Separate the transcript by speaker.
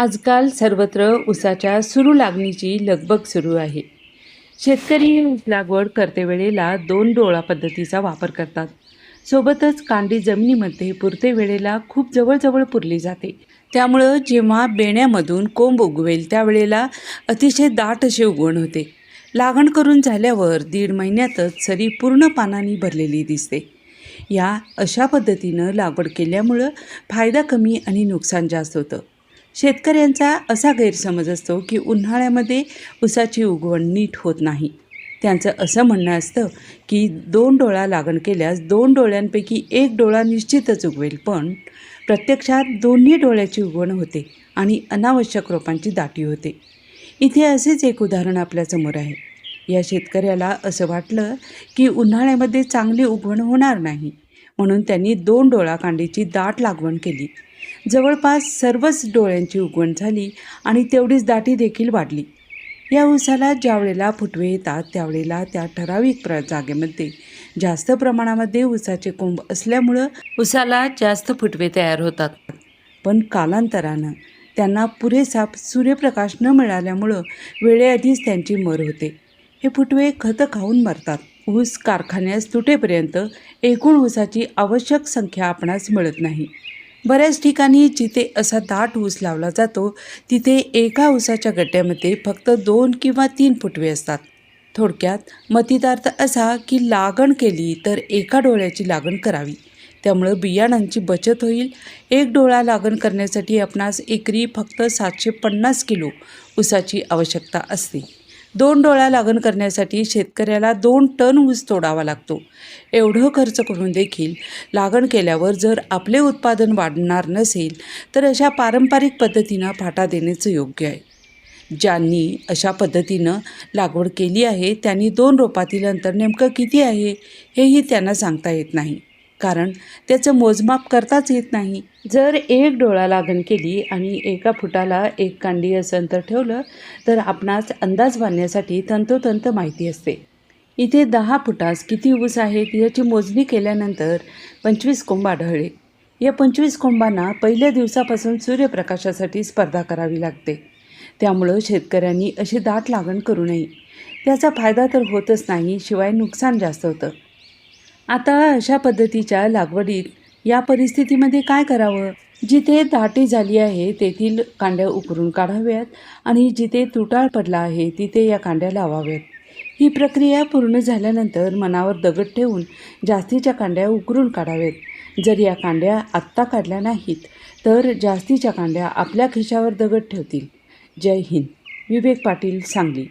Speaker 1: आजकाल सर्वत्र ऊसाच्या सुरू लागणीची लगबग सुरू आहे. शेतकरी लागवड करते वेळेला दोन डोळा पद्धतीचा वापर करतात. सोबतच कांडी जमिनीमध्ये पुरते वेळेला खूप जवळजवळ पुरली जाते. त्यामुळं जेव्हा बेण्यामधून कोंब उगवेल त्यावेळेला अतिशय दाट अशी उगवण होते. लागण करून झाल्यावर दीड महिन्यातच सरी पूर्ण पानांनी भरलेली दिसते. या अशा पद्धतीनं लागवड केल्यामुळं फायदा कमी आणि नुकसान जास्त होतं. शेतकऱ्यांचा असा गैरसमज असतो की उन्हाळ्यामध्ये ऊसाची उगवण नीट होत नाही. त्यांचं असं म्हणणं असतं की दोन डोळा लागण केल्यास दोन डोळ्यांपैकी एक डोळा निश्चितच उगवेल पण प्रत्यक्षात दोन्ही डोळ्याची उगवण होते आणि अनावश्यक रोपांची दाटी होते. इथे असेच एक उदाहरण आपल्यासमोर आहे. या शेतकऱ्याला असं वाटलं की उन्हाळ्यामध्ये चांगली उगवण होणार नाही म्हणून त्यांनी दोन डोळा कांडीची दाट लागवण केली. जवळपास सर्वच डोळ्यांची उगवण झाली आणि तेवढीच दाटी देखील वाढली. या ऊसाला ज्यावेळेला फुटवे येतात त्यावेळेला त्या ठराविक प्र जागेमध्ये जास्त प्रमाणामध्ये उसाचे कोंब असल्यामुळं उसाला जास्त फुटवे तयार होतात. पण कालांतरानं त्यांना पुरेसा सूर्यप्रकाश न मिळाल्यामुळं वेळेआधीच त्यांची मर होते. हे फुटवे खतं खाऊन मरतात. ऊस कारखान्यास तुटेपर्यंत एकूण ऊसाची आवश्यक संख्या आपणास मिळत नाही. बऱ्याच ठिकाणी जिथे असा दाट ऊस लावला जातो तिथे एका ऊसाच्या गड्ड्यामध्ये फक्त दोन किंवा तीन फुटवे असतात. थोडक्यात मतितार्थ असा की लागण केली तर एका डोळ्याची लागण करावी. त्यामुळं बियाणांची बचत होईल. एक डोळा लागण करण्यासाठी आपणास एकरी फक्त सातशे पन्नास किलो ऊसाची आवश्यकता असते. दोन डोळा लागण करण्यासाठी शेतकऱ्याला दोन टन ऊस तोडावा लागतो. एवढं खर्च करून देखील लागण केल्यावर जर आपले उत्पादन वाढणार नसेल तर अशा पारंपरिक पद्धतीनं फाटा देण्याचं योग्य आहे. ज्यांनी अशा पद्धतीनं लागवड केली आहे त्यांनी दोन रोपातील अंतर नेमकं किती आहे हेही त्यांना सांगता येत नाही. कारण त्याचं मोजमाप करताच येत नाही. जर एक डोळा लागण केली आणि एका फुटाला एक कांडी असं अंतर ठेवलं तर आपणास अंदाज बांधण्यासाठी तंतोतंत माहिती असते. इथे दहा फुटास किती ऊस आहेत याची मोजणी केल्यानंतर पंचवीस कोंब आढळले. या पंचवीस कोंबांना पहिल्या दिवसापासून सूर्यप्रकाशासाठी स्पर्धा करावी लागते. त्यामुळं शेतकऱ्यांनी अशी दाट लागण करू नये. त्याचा फायदा तर होतच नाही शिवाय नुकसान जास्त होतं. आता अशा पद्धतीच्या लागवडीत या परिस्थितीमध्ये काय करावं? जिथे दाटी झाली आहे तेथील कांड्या उकरून काढाव्यात आणि जिथे तुटाळ पडला आहे तिथे या कांड्या लावाव्यात. ही प्रक्रिया पूर्ण झाल्यानंतर मनावर दगड ठेवून जास्तीच्या कांड्या उकरून काढाव्यात. जर या कांड्या आत्ता काढल्या नाहीत तर जास्तीच्या कांड्या आपल्या खिशावर दगड ठेवतील. जय हिंद. विवेक पाटील सांगली.